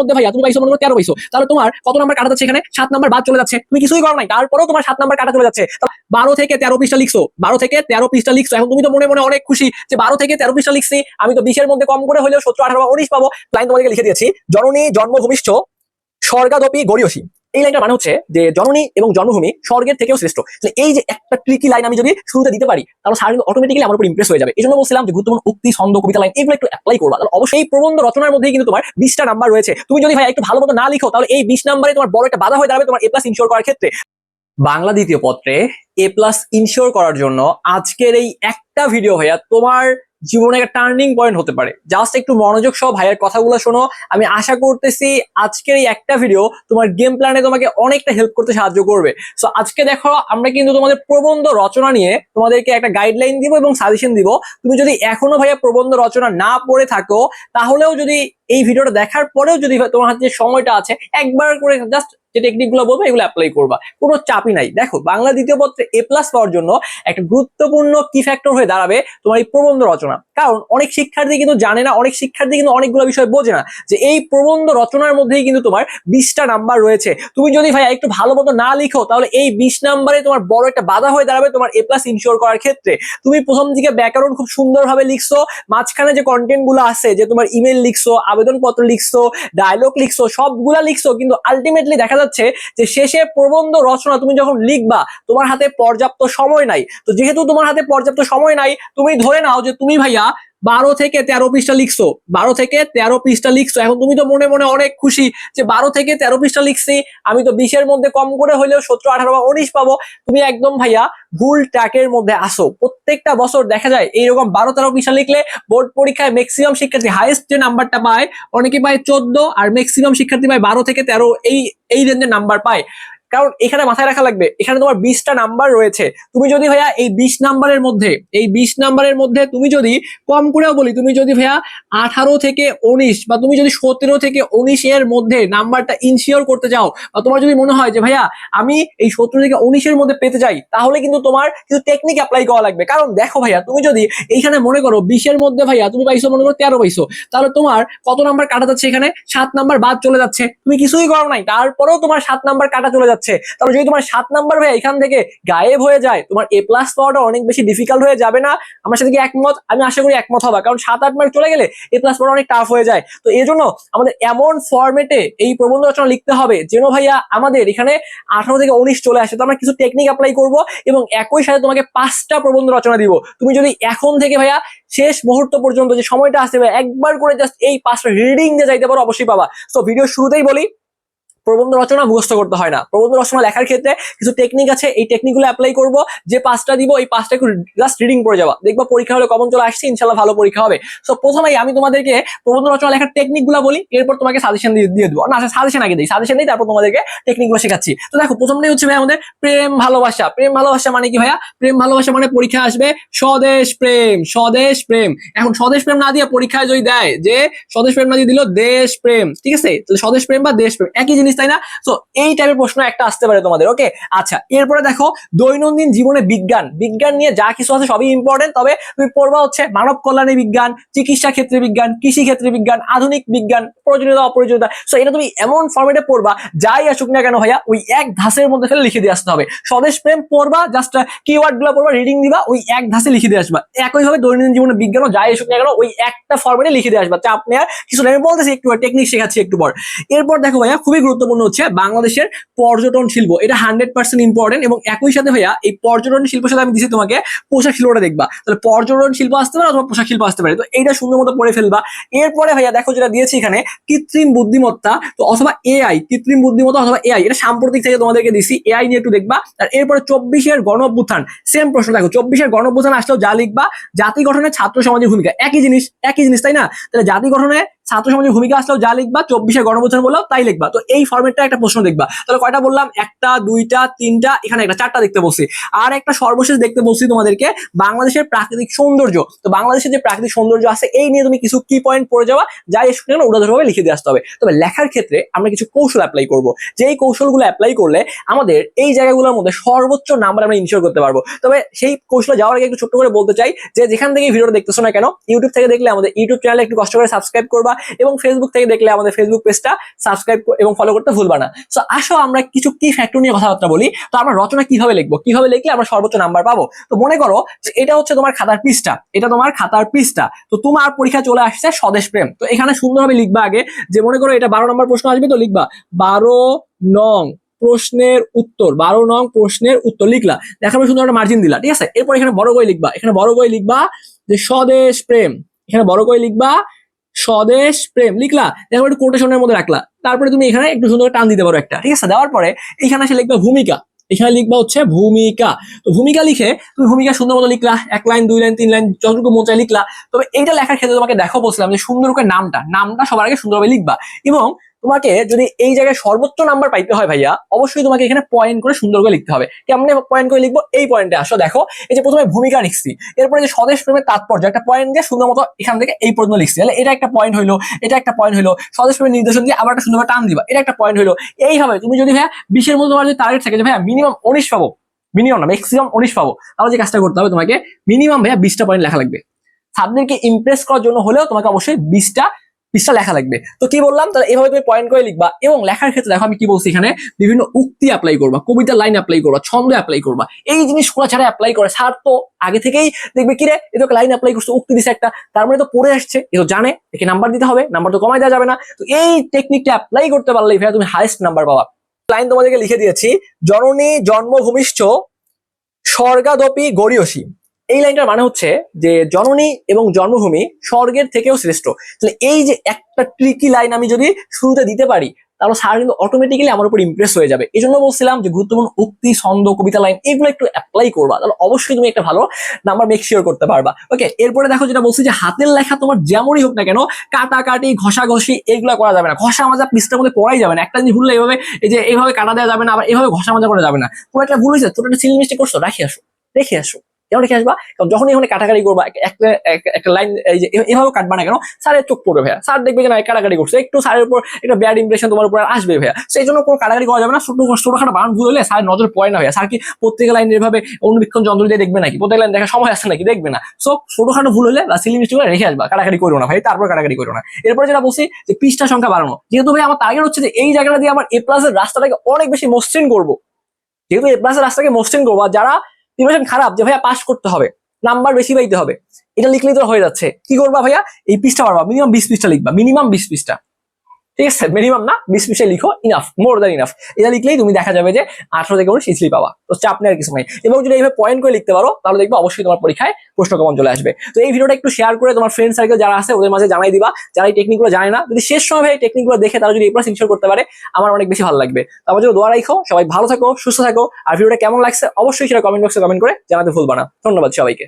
মধ্যে ভাইয়া, তুমি পাইছো মনে করো তেরো পাইছো। তাহলে তোমার কত নাম্বার কাটা যাচ্ছে এখানে? সাত নাম্বার বাদ চলে যাচ্ছে। তুমি কিছুই করো নাই। তারপরেও তোমার সাত নাম্বার কাটা চলে যাচ্ছে। বারো থেকে তেরো পৃষ্ঠা লিখছো। বারো থেকে তেরো পৃষ্ঠা লিখছো। এখন তুমি তো মনে মনে অনেক খুশি যে বারো থেকে তেরো পৃষ্ঠা লিখছি। আমি তো বিশের মধ্যে কম করে হলেও সতেরো, আঠারো বা উনিশ পাবো। লাইন তোমাদেরকে লিখে দিয়েছি। জননী, জন্মভূমিষ্ঠ স্বর্গাদপি গরিয়সী এই লাইনটার মানে হচ্ছে যে জননী এবং জন্মভূমি স্বর্গের থেকেও শ্রেষ্ঠ। তাহলে এই যে একটা ট্রিকি লাইন আমি যদি শুরুতে দিতে পারি, তাহলে স্যার কিন্তু অটোমেটিক্যালি আমার উপর ইমপ্রেস হয়ে যাবে। এই জন্য বলছিলাম যে গুরুত্বপূর্ণ উক্তি, ছন্দ, কবিতা লাইন এগুলো একটু অ্যাপ্লাই করবা। তাহলে অবশ্যই প্রবন্ধ রচনার মধ্যেই কিন্তু তোমার বিশটা নাম্বার রয়েছে। তুমি যদি ভাই একটু ভালো মতো না লিখো, তাহলে এই বিশ নাম্বারে তোমার বড় একটা বাধা হয়ে দাঁড়াবে তোমার এ প্লাস ইনশোর করার ক্ষেত্রে। বাংলা দ্বিতীয় পত্রে এ প্লাস ইনশিওর করার জন্য আজকের এই একটা ভিডিও ভাইয়া তোমার জীবনে একটা টার্নিং পয়েন্ট হতে পারে। জাস্ট একটু মনোযোগ সহ ভাইয়ের কথাগুলো শোনো। আমি আশা করতেছি আজকের এই একটা ভিডিও তোমার গেম প্ল্যানে তোমাকে অনেকটা হেল্প করতে সাহায্য করবে। সো আজকে দেখো, আমরা কিন্তু তোমাদের প্রবন্ধ রচনা নিয়ে তোমাদেরকে একটা গাইডলাইন দিব এবং সাজেশন দিব। তুমি যদি এখনও ভাইয়া প্রবন্ধ রচনা না পড়ে থাকো, তাহলেও যদি এই ভিডিওটা দেখার পরেও যদি তোমার হাতে যে সময়টা আছে, একবার করে জাস্ট যে টেকনিকগুলো বলব, এগুলো অ্যাপ্লাই করবা। কোনো চাপই নাই। দেখো, বাংলা দ্বিতীয় পত্রে এ প্লাস পাওয়ার জন্য একটা গুরুত্বপূর্ণ কি ফ্যাক্টর হয়ে দাঁড়াবে তোমার এই প্রবন্ধ রচনা। কারণ অনেক শিক্ষার্থী কিন্তু জানে না, অনেক শিক্ষার্থী কিন্তু অনেকগুলো বিষয় বোঝে না যে এই প্রবন্ধ রচনার মধ্যেই কিন্তু তোমার বিশটা নাম্বার রয়েছে। তুমি যদি ভাই একটু ভালো মতো না লিখো, তাহলে এই বিশ নাম্বারে তোমার বড় একটা বাধা হয়ে দাঁড়াবে তোমার এ প্লাস ইনশিওর করার ক্ষেত্রে। তুমি প্রথম দিকে ব্যাকরণ খুব সুন্দরভাবে লিখছো, মাঝখানে যে কন্টেন্টগুলো আছে, যে তোমার ইমেল লিখছো, আবেদনপত্র লিখছো ডায়লগ লিখছো, সবগুলা লিখছো, কিন্তু আলটিমেটলি দেখা যাচ্ছে যে শেষে প্রবন্ধ রচনা তুমি যখন লিখবা, তোমার হাতে পর্যাপ্ত সময় নাই। তো যেহেতু তোমার হাতে পর্যাপ্ত সময় নাই, তুমি ধরে নাও যে তুমি ভাইয়া বারো থেকে তেরো পৃষ্ঠা লিখছো। বারো থেকে তেরো পৃষ্ঠা লিখছো। এখন তুমি তো মনে মনে অনেক খুশি যে বারো থেকে তেরো পৃষ্ঠা লিখছি। আমি তো বিশের মধ্যে কম করে হলেও সতেরো, আঠারো বা উনিশ পাবো। তুমি একদম ভাইয়া ভুল ট্র্যাকের মধ্যে আসো। প্রত্যেকটা বছর দেখা যায় এইরকম বারো, তেরো পৃষ্ঠা লিখলে বোর্ড পরীক্ষায় ম্যাক্সিমাম শিক্ষার্থী হাইয়েস্ট যে নাম্বারটা পায়, অনেকে পায় চোদ্দ আর ম্যাক্সিমাম শিক্ষার্থী পায় বারো থেকে তেরো, এই এই রেঞ্জের নাম্বার পায়। কারণ এখানে মাথায় রাখা লাগবে, এখানে তোমার বিশটা নাম্বার রয়েছে। তুমি যদি ভাইয়া এই বিশ নাম্বারের মধ্যে, এই বিশ নাম্বারের মধ্যে তুমি যদি কম করেও বলি, তুমি যদি ভাইয়া আঠারো থেকে উনিশ বা তুমি যদি সতেরো থেকে উনিশ এর মধ্যে নাম্বারটা ইনশিওর করতে চাও, বা তোমার যদি মনে হয় যে ভাইয়া আমি এই সতেরো থেকে উনিশের মধ্যে পেতে চাই, তাহলে কিন্তু তোমার কিছু টেকনিক অ্যাপ্লাই করা লাগবে। কারণ দেখো ভাইয়া, তুমি যদি এইখানে মনে করো বিশের মধ্যে ভাইয়া তুমি পাইছো মনে করো তেরো পাইছো, তাহলে তোমার কত নাম্বার কাটা যাচ্ছে এখানে? সাত নাম্বার বাদ চলে যাচ্ছে। তুমি কিছুই করো নাই, তারপরেও তোমার সাত নাম্বার কাটা চলে যাচ্ছে। তাহলে যদি তোমার সাত নাম্বার ভাইয়া এখান থেকে গায়েব হয়ে যায়, তোমার এ প্লাস পাওয়াটা অনেক বেশি ডিফিকাল্ট হয়ে যাবে না। আমার সাথে কি একমত? আমি আশা করি একমত হবা। কারণ সাত, আট মার্ক চলে গেলে এ প্লাস পাওয়াটা অনেক টাফ হয়ে যায়। তো এই জন্য আমাদের এমন ফরম্যাটে এই প্রবন্ধ রচনা লিখতে হবে যেন ভাইয়া আমাদের এখানে আঠারো থেকে উনিশ চলে আসে। তো আমরা কিছু টেকনিক অ্যাপ্লাই করব এবং একই সাথে তোমাকে পাঁচটা প্রবন্ধ রচনা দিব। তুমি যদি এখন থেকে ভাইয়া শেষ মুহূর্ত পর্যন্ত যে সময়টা আসবে ভাইয়া একবার করে জাস্ট এই পাঁচটা রিডিং দিয়ে যাইতে পারো, অবশ্যই পাবা। তো ভিডিও শুরুতেই বলি প্রবন্ধ রচনা মুখস্থ করতে হয় না। প্রবন্ধ রচনা লেখার ক্ষেত্রে কিছু টেকনিক আছে, এই টেকনিকগুলো অ্যাপ্লাই করব, যে পাঁচটা দিব, এই পাঁচটা একটু জাস্ট রিডিং পড়ে যাবা। দেখবা পরীক্ষা হলে কমন চলে আসছে ইনশাল্লাহ ভালো পরীক্ষা হবে। সো প্রথমেই আমি তোমাদেরকে প্রবন্ধ রচনা লেখার টেকনিকগুলো বলি, এরপর তোমাকে সাজেশন দিয়ে দিয়ে দেবো। না সাজেশন আগে দিই সাজেশন দিই তারপর তোমাদেরকে টেকনিকগুলো শেখাচ্ছি। তো দেখো, প্রথমটাই হচ্ছে ভাই আমাদের প্রেম ভালোবাসা। প্রেম ভালোবাসা মানে কি ভাইয়া? প্রেম ভালোবাসা মানে পরীক্ষা আসবে স্বদেশ প্রেম স্বদেশ প্রেম। এখন স্বদেশ প্রেম না দিয়ে পরীক্ষায় যদি দেয় যে, স্বদেশ প্রেম না দিয়ে দিল দেশ প্রেম। ঠিক আছে? তাহলে স্বদেশ প্রেম বা দেশ প্রেম। একই জিনিস তাই না? তো এই টাইপের প্রশ্ন একটা আসতে পারে তোমাদের ওকে আচ্ছা এরপরে দেখো দৈনন্দিন জীবনে বিজ্ঞান। বিজ্ঞান নিয়ে যা কিছু আছে সবই ইম্পর্টেন্ট তবে তুমি পড়বা হচ্ছে মানব কল্যাণী বিজ্ঞান চিকিৎসা ক্ষেত্রে বিজ্ঞান কৃষি ক্ষেত্রে বিজ্ঞান আধুনিক বিজ্ঞান প্রয়োজনীয়তা অপ্রয়োজনীয়তা। সো এটা তুমি এমন ফর্মেটে পড়বা যাই আসুক না কেন ভাইয়া ওই এক ধাসের মধ্যে ফেলে লিখে দিয়ে আসতে হবে। স্বদেশ প্রেম পড়বা জাস্ট কিওয়ার্ডগুলো পড়বা রিডিং দিবা ওই এক ধাসে লিখে দিয়ে আসবা। একইভাবে দৈনন্দিন জীবনে বিজ্ঞানও যাই আসুক না কেন ওই একটা ফর্মেটে লিখে দিয়ে আসবা। চাপ নেওয়ার কিছু না, আমি বলতেছি একটু টেকনিক শেখাচ্ছি একটু পর। এরপর দেখো ভাইয়া খুবই গুরুত্বপূর্ণ হচ্ছে বাংলাদেশের পর্যটন শিল্প। এটা হান্ড্রেড পার্সেন্ট ইম্পর্টেন্ট এবং একই সাথে ভাইয়া এই পর্যটন শিল্পের সাথে আমি দিচ্ছি তোমাকে পোশাক শিল্পটা দেখবা। তাহলে পর্যটন শিল্প আসতে পারে অথবা পোশাক শিল্প আসতে পারে। তো এইটা সুন্দর মতো পড়ে ফেলবা। এরপরে ভাইয়া দেখো যেটা দিয়েছি এখানে, কৃত্রিম বুদ্ধিমত্তা, তো অথবা এআই কৃত্রিম বুদ্ধিমত্তা অথবা এআই এটা সাম্প্রতিক থেকে তোমাদেরকে দিছি। এআই নিয়ে একটু দেখবা। আর এরপরে চব্বিশের গণ সেম প্রশ্ন দেখো। চব্বিশের গণ আসলেও যা লিখবা, জাতি গঠনে ছাত্র সমাজের ভূমিকা। একই জিনিস একই জিনিস, তাই না? তাহলে জাতি গঠনে ছাত্র সমাজের ভূমিকা আসলেও যা লিখবা, চব্বিশে গণবন্ধন বললেও তাই লিখবা। তো এই ফর্মেটটা একটা প্রশ্ন দেখবা। তাহলে কয়টা বললাম? একটা, দুইটা, তিনটা, এখানে একটা, চারটা দেখতে বলছি। আর একটা সর্বশেষ দেখতে বলছি তোমাদেরকে, বাংলাদেশের প্রাকৃতিক সৌন্দর্য। তো বাংলাদেশের যে প্রাকৃতিক সৌন্দর্য আছে, এই নিয়ে তুমি কিছু কি পয়েন্ট পড়ে যাওয়া যাই এসে কেন উদাহরণভাবে লিখে দিয়ে আসতে হবে। তবে লেখার ক্ষেত্রে আমরা কিছু কৌশল অ্যাপ্লাই করব। যেই কৌশলগুলো অ্যাপ্লাই করলে আমাদের এই জায়গাগুলোর মধ্যে সর্বোচ্চ নাম্বার আমরা ইনশিওর করতে পারব। তবে সেই কৌশলে যাওয়ার আগে একটু ছোট্ট করে বলতে চাই যে, যেখান থেকে ভিডিওটা দেখতেছো না কেন ইউটিউব থেকে দেখলে আমাদের ইউটিউব চ্যানেলে একটু কষ্ট করে সাবস্ক্রাইব করবা। এবং ফেসবুক থেকে দেখলে আমাদের ফেসবুক পেজটা সাবস্ক্রাইব এবং ফলো করতে ভুলবা না। সো আসো আমরা কিছু কি ফ্যাক্টর নিয়ে কথাবার্তা বলি। তো আমরা রচনা কীভাবে লিখব? কীভাবে লিখলে আমরা সর্বোচ্চ নাম্বার পাবো? তো মনে করো এটা হচ্ছে তোমার খাতার পৃষ্ঠা। এটা তোমার খাতার পৃষ্ঠা। তো তোমার পরীক্ষা চলে আসছে স্বদেশ প্রেম। তো এখানে সুন্দরভাবে লিখবা আগে যে মনে করো এটা বারো নম্বর প্রশ্ন আসবে তো লিখবা, বারো নং প্রশ্নের উত্তর, বারো নং প্রশ্নের উত্তর লিখলা। দেখার সুন্দর একটা মার্জিন দিলা, ঠিক আছে? এরপর এখানে বড় করে লিখবা। এখানে বড় করে লিখবা যে স্বদেশ প্রেম। এখানে বড় করে লিখবা স্বদেশ প্রেম লিখলা, দেখো একটু কোটেশনের মধ্যে রাখলা। তারপরে তুমি এখানে একটু সুন্দর টান দিতে পারো একটা, ঠিক আছে? দেওয়ার পরে এখানে এসে লিখবা ভূমিকা। এখানে লিখবা হচ্ছে ভূমিকা। তো ভূমিকা লিখে তুমি ভূমিকা সুন্দর মতো লিখলা, এক লাইন, দুই লাইন, তিন লাইন, যতটুকু চাই লিখলা। তবে এইটা লেখার ক্ষেত্রে তোমাকে দেখো বলছিলাম যে সুন্দর করে নামটা নামটা সবার আগে সুন্দরভাবে লিখবা। এবং তোমাকে যদি এই জায়গায় সর্বোচ্চ নাম্বার পাইতে হয় ভাইয়া, অবশ্যই তোমাকে এখানে পয়েন্ট করে সুন্দর করে লিখতে হবে। কেমনে পয়েন্ট করে লিখব? এই পয়েন্টে আসো, দেখো। এই যে প্রথমে ভূমিকা লিখছি, এরপরে যে স্বদেশ প্রেমের তাৎপর্য, একটা পয়েন্ট দিয়ে সুন্দর মতো এখান থেকে এই পর্যন্ত লিখছি। তাহলে এটা একটা পয়েন্ট হইল, এটা একটা পয়েন্ট হইল, স্বদেশ প্রেমের নির্দেশন দিয়ে আবার একটা সুন্দর টান দিবা, এটা একটা পয়েন্ট হইল। এইভাবে তুমি যদি ভাইয়া বিশের মধ্যে তোমার যদি টার্গেট থাকে যে ভাইয়া মিনিমাম উনিশ পাবো মিনিমাম না ম্যাক্সিমাম উনিশ পাবো, তাহলে যে কাজটা করতে হবে তোমাকে মিনিমাম ভাইয়া বিশটা পয়েন্ট লেখা লাগবে। সাবজেক্টকে ইমপ্রেস করার জন্য হলেও তোমাকে অবশ্যই বিশটা বিশটা লেখা লাগবে। তো কি বললাম? তাহলে এভাবে তুমি পয়েন্ট করে লিখবা এবং লেখার ক্ষেত্রে দেখো আমি কি বলছি এখানে? বিভিন্ন উক্তি অ্যাপ্লাই করবা কবিতা লাইন অ্যাপ্লাই করবা, ছন্দ অ্যাপ্লাই করবা। এই জিনিসগুলো ছাড়া অ্যাপ্লাই করে। স্যার তো আগে থেকেই দেখবে কি রে এ তো লাইন অ্যাপ্লাই করছে, উক্তি দিছে একটা। তার মানে তো পড়ে আসছে, এ তো জানে, একে নাম্বার দিতে হবে নাম্বার তো কমাই দেওয়া যাবে না। তো এই টেকনিকটা অ্যাপ্লাই করতে পারলেই ভাইয়া তুমি হাইস্ট নাম্বার পাবা। লাইন তোমাদেরকে লিখে দিয়েছি, জননী জন্মভূমিষ্ঠ স্বর্গাদপি গরিয়সী এই লাইনটার মানে হচ্ছে যে জননী এবং জন্মভূমি স্বর্গের থেকেও শ্রেষ্ঠ। তাহলে এই যে একটা ট্রিকি লাইন আমি যদি শুরুতে দিতে পারি, তাহলে স্যার কিন্তু অটোমেটিক্যালি আমার উপর ইমপ্রেস হয়ে যাবে। এই জন্য বলছিলাম যে গুরুত্বপূর্ণ উক্তি, ছন্দ, কবিতা লাইন এগুলো একটু অ্যাপ্লাই করবা, তাহলে অবশ্যই তুমি একটা ভালো নাম্বার মেক শিওর করতে পারবা। ওকে এরপরে দেখো যেটা বলছি যে হাতের লেখা তোমার যেমনই হোক না কেন, কাটাকাটি, ঘষাঘষি এগুলো করা যাবে না। ঘষা মাজা পৃষ্ঠার মধ্যে করাই যাবে না। একটা জিনিস ভুললে এইভাবে এই যে এইভাবে কাটা দেওয়া যাবে না, আবার এইভাবে ঘষা মাজা করা যাবে না। তোমার একটা ভুল হয়েছে ছোট একটা সিলি করছ রাখি আসো রেখে আসো। কেন রেখে আসবা, কারণ যখন এখানে কাটাকাটি করবা একটা লাইন এভাবে কাটবা না কেন, স্যারের চোখ পড়বে ভাইয়া। স্যার দেখবে যে না কাটাকাটি করছে। একটু স্যারের উপর একটা ব্যাড ইমপ্রেশন তোমার উপর আসবে ভাইয়া। সেই জন্য কোনো কাটাকাটি করা যাবে না, ছোট ছোটখাটো বানান ভুল হলে স্যার নজর পড়ে না ভাইয়া। স্যার কি প্রত্যেক লাইন এভাবে অনুবীক্ষণ যন্ত্র দিয়ে দেখবে নাকি? প্রত্যেক লাইন দেখা সময় আসছে নাকি? দেখবে না। সো ছোটখাটো ভুল হলে বা সিলি মিস্টেক রেখে আসবা। কাটাকাটি করো না ভাই, তারপর কাটাকাটি করো না। এরপরে যেটা বলছি, যে পৃষ্ঠা সংখ্যা বাড়ানো। যেহেতু ভাই আমার টার্গেট হচ্ছে যে এই জায়গাটা দিয়ে আমার এ প্লাসের রাস্তাটাকে অনেক বেশি মসৃণ করব। যেহেতু এ প্লাসের রাস্তাকে মসৃণ করব যারা প্রিপারেশন খারাপ যে, ভাইয়া পাস করতে হবে নাম্বার বেশি পাইতে হবে। এটা লিখলেই তো হয়ে যাচ্ছে। কি করবা ভাইয়া? এই পৃষ্ঠা পারবা মিনিমাম বিশ পৃষ্ঠা লিখবা মিনিমাম বিশ পৃষ্ঠা। ঠিক আছে? মিনিমাম না, বিশ পৃষ্ঠা লিখো ইনাফ মোর দ্যান ইনাফ এটা লিখলেই তুমি দেখা যাবে যে আঠারো থেকে উনিশ ইসলি পাবা। তো চাপ নেই আর কিছু নাই। এবং যদি এইভাবে পয়েন্ট করে লিখতে পারো, তাহলে দেখবে অবশ্যই তোমার পরীক্ষায় প্রশ্ন কমন চলে আসবে। তো এই ভিডিওটা একটু শেয়ার করে তোমার ফ্রেন্ড সার্কেল যারা আছে, ওদের মাঝে জানাই দিবা। যারা এই টেকনিকগুলো জানে না, যদি শেষ সময় এই টেকনিকগুলো দেখে তারা যদি এই প্লাস ইনশোর করতে পারে, আমার অনেক বেশি ভালো লাগবে। তো আমার জন্য দোয়া রাখো সবাই ভালো থাকো, সুস্থ থাকো। আর ভিডিওটা কেমন লাগছে, অবশ্যই সেটা কমেন্ট বক্সে কমেন্ট করে জানাতে ভুলবা না। ধন্যবাদ সবাইকে।